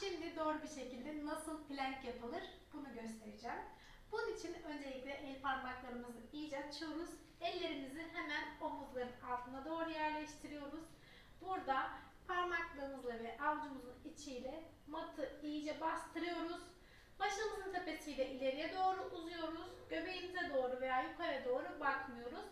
şimdi doğru bir şekilde nasıl plank yapılır bunu göstereceğim. Bunun için öncelikle el parmaklarımızı iyice açıyoruz. Ellerimizi hemen omuzların altına doğru yerleştiriyoruz. Burada parmaklarımızla ve avucumuzun içiyle matı iyice bastırıyoruz. Başımızın tepesiyle ileriye doğru uzuyoruz. Göbeğimize doğru veya yukarı doğru bakmıyoruz.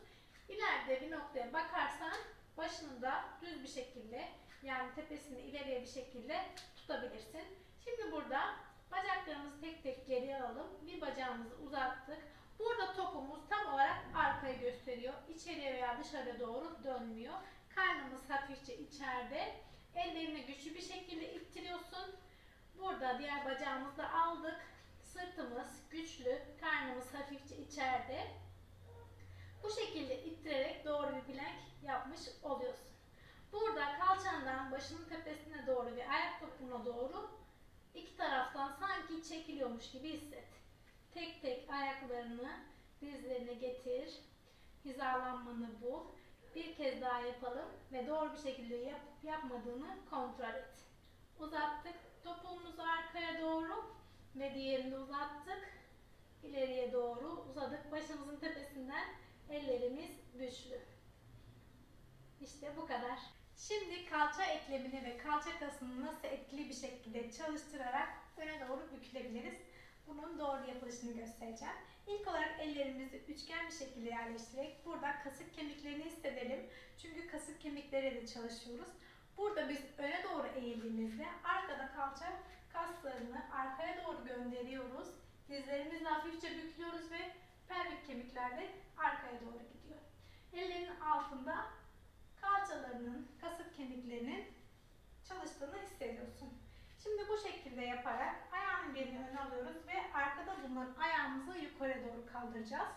İleride bir noktaya bakarsan başını da düz bir şekilde yani tepesini ileriye bir şekilde tutabilirsin. Şimdi burada bacaklarımızı tek tek geriye alalım. Bir bacağımızı uzattık. Burada topumuz tam olarak arkayı gösteriyor. İçeriye veya dışarıya doğru dönmüyor. Karnımız hafifçe içeride. Ellerini güçlü bir şekilde ittiriyorsun. Burada diğer bacağımızı da aldık. Sırtımız güçlü, karnımız hafifçe içeride. Bu şekilde ittirerek doğru bir plank yapmış oluyorsun. Burada kalçandan başının tepesine doğru ve ayak topuna doğru iki taraftan sanki çekiliyormuş gibi hisset. Tek tek ayaklarını dizlerine getir. Hizalanmanı bul. Bir kez daha yapalım ve doğru bir şekilde yapıp yapmadığını kontrol et. Uzattık. Topuğumuzu arkaya doğru ve diğerini uzattık. İleriye doğru uzadık. Başımızın tepesinden ellerimiz güçlü. İşte bu kadar. Şimdi kalça eklemini ve kalça kasını nasıl etkili bir şekilde çalıştırarak öne doğru bükülebiliriz. Bunun doğru yapılışını göstereceğim. İlk olarak ellerimizi üçgen bir şekilde yerleştirerek burada kasık kemiklerini hissedelim. Çünkü kasık kemikleriyle de çalışıyoruz. Burada biz öne doğru eğildiğimizde arkada kalça kaslarını arkaya doğru gönderiyoruz. Dizlerimizle hafifçe büküyoruz ve pelvik kemikler de arkaya doğru gidiyor. Ellerin altında kalçalarının, kasık kemiklerinin çalıştığını hissediyorsun. Şimdi bu şekilde yaparak ayağın birini alıyoruz ve arkada bulunan ayağımızı yukarı doğru kaldıracağız.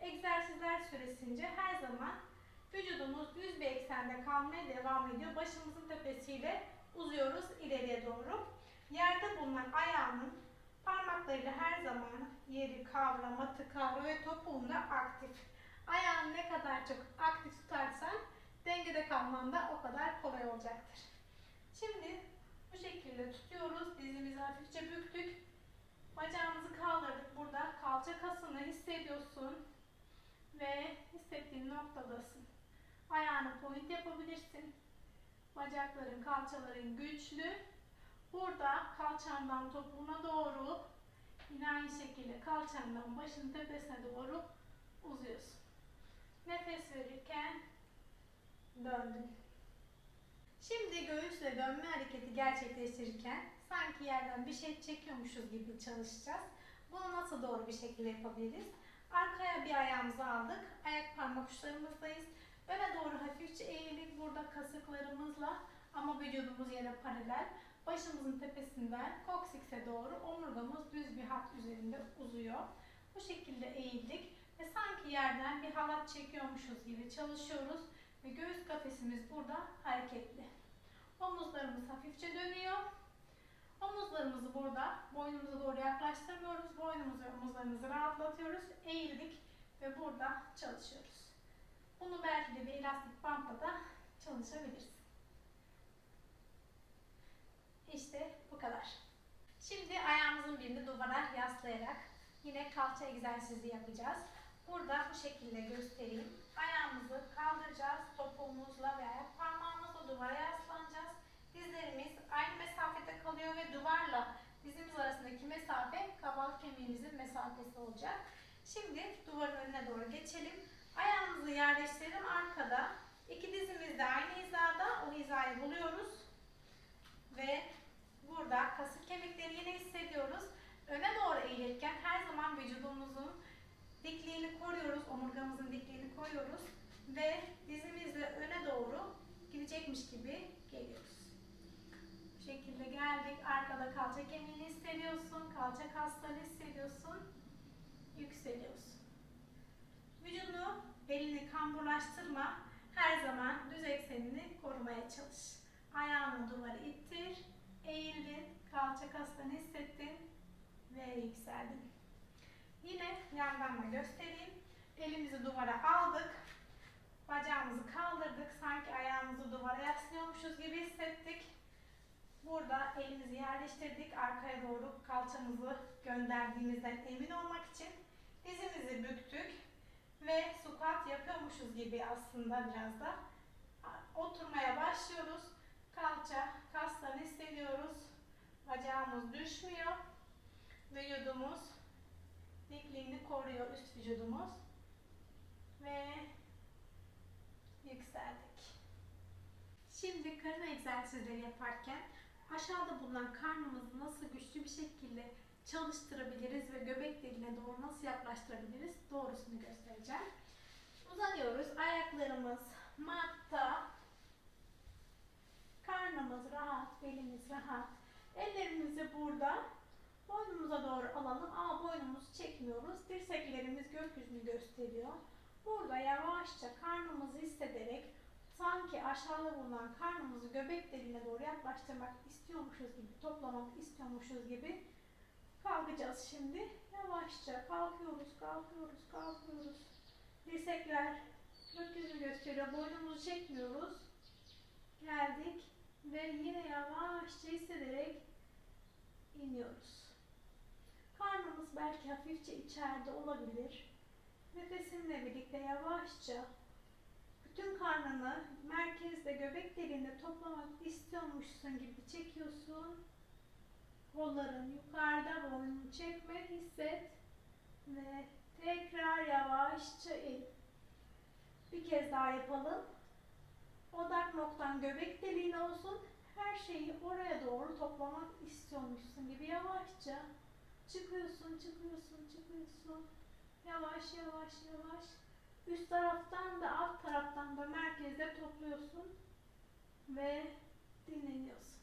Egzersizler süresince her zaman vücudumuz düz bir eksende kalmaya devam ediyor. Başımızın tepesiyle uzuyoruz ileriye doğru. Yerde bulunan ayağının parmaklarıyla her zaman yeri kavra, matı kavra ve topuğunda aktif. Ayağını ne kadar çok aktif dengede kalman da o kadar kolay olacaktır. Şimdi bu şekilde tutuyoruz. Dizimizi hafifçe büktük. Bacağımızı kaldırdık. Burada kalça kasını hissediyorsun. Ve hissettiğin noktadasın. Ayağını point yapabilirsin. Bacakların, kalçaların güçlü. Burada kalçandan topuğuna doğru yine aynı şekilde kalçandan başın tepesine doğru uzuyorsun. Nefes verirken Şimdi göğüsle dönme hareketi gerçekleştirirken sanki yerden bir şey çekiyormuşuz gibi çalışacağız. Bunu nasıl doğru bir şekilde yapabiliriz? Arkaya bir ayağımızı aldık. Ayak parmak uçlarımızdayız. Öne doğru hafifçe eğildik. Burada kasıklarımızla ama vücudumuz yere paralel. Başımızın tepesinden koksikse doğru omurgamız düz bir hat üzerinde uzuyor. Bu şekilde eğildik ve sanki yerden bir halat çekiyormuşuz gibi çalışıyoruz ve göğüs kafesimiz burada hareketli. Omuzlarımız hafifçe dönüyor. Omuzlarımızı burada boynumuza doğru yaklaştırmıyoruz. Boynumuzu ve omuzlarımızı rahatlatıyoruz. Eğildik ve burada çalışıyoruz. Bunu belki de bir elastik bantla da çalışabiliriz. İşte bu kadar. Şimdi ayağımızın birini duvara yaslayarak yine kalça egzersizi yapacağız. Burada bu şekilde göstereyim. Ayağımızı kaldıracağız. Topuğumuzla ve ayak parmağımızla duvara yaslanacağız. Dizlerimiz aynı mesafede kalıyor ve duvarla dizimiz arasındaki mesafe kaval kemiğimizin mesafesi olacak. Şimdi duvarın önüne doğru geçelim. Ayağımızı yerleştirelim arkada. İki dizimiz de aynı hizada. O hizayı buluyoruz. Ve burada kasık kemikleri yine hissediyoruz. Öne doğru eğilirken her zaman vücudumuzun dikliğini koruyoruz. Omurgamızın koruyoruz. Ve dizimizle öne doğru gidecekmiş gibi geliyoruz. Bu şekilde geldik. Arkada kalça kemiğini hissediyorsun. Kalça kaslarını hissediyorsun. Yükseliyorsun. Vücudunu elini kamburlaştırma. Her zaman düz eksenini korumaya çalış. Ayağını duvara ittir. Eğildin. Kalça kaslarını hissettin. Ve yükseldin. Yine yandan da göstereyim. Elimizi duvara aldık. Bacağımızı kaldırdık. Sanki ayağımızı duvara yaslıyormuşuz gibi hissettik. Burada elimizi yerleştirdik. Arkaya doğru kalçamızı gönderdiğimizden emin olmak için dizimizi büktük ve squat yapıyormuşuz gibi aslında biraz da oturmaya başlıyoruz. Kalça kaslarını hissediyoruz. Bacağımız düşmüyor. Vücudumuz dikliğini koruyor üst vücudumuz. Ve yükseldik. Şimdi karın egzersizleri yaparken aşağıda bulunan karnımızı nasıl güçlü bir şekilde çalıştırabiliriz ve göbek deliğine doğru nasıl yaklaştırabiliriz doğrusunu göstereceğim. Uzanıyoruz. Ayaklarımız matta. Karnımız rahat, belimiz rahat. Ellerimizi burada boynumuza doğru alalım ama boynumuzu çekmiyoruz. Dirseklerimiz gökyüzünü gösteriyor. Burada yavaşça karnımızı hissederek sanki aşağıda bulunan karnımızı göbek deliğine doğru yaklaştırmak istiyormuşuz gibi, toplamak istiyormuşuz gibi kalkacağız şimdi. Yavaşça kalkıyoruz, kalkıyoruz, kalkıyoruz. Dirsekler gökyüzünü gösteriyor. Boynumuzu çekmiyoruz. Geldik ve yine yavaşça hissederek iniyoruz. Karnımız belki hafifçe içeride olabilir. Nefesinle birlikte yavaşça bütün karnını merkezde göbek deliğinde toplamak istiyormuşsun gibi çekiyorsun. Kolların yukarıda boynunu çekme hisset ve tekrar yavaşça in. Bir kez daha yapalım. Odak noktan göbek deliğin olsun. Her şeyi oraya doğru toplamak istiyormuşsun gibi yavaşça çıkıyorsun, çıkıyorsun, çıkıyorsun. Yavaş yavaş yavaş. Üst taraftan da alt taraftan da merkezde topluyorsun ve dinleniyorsun.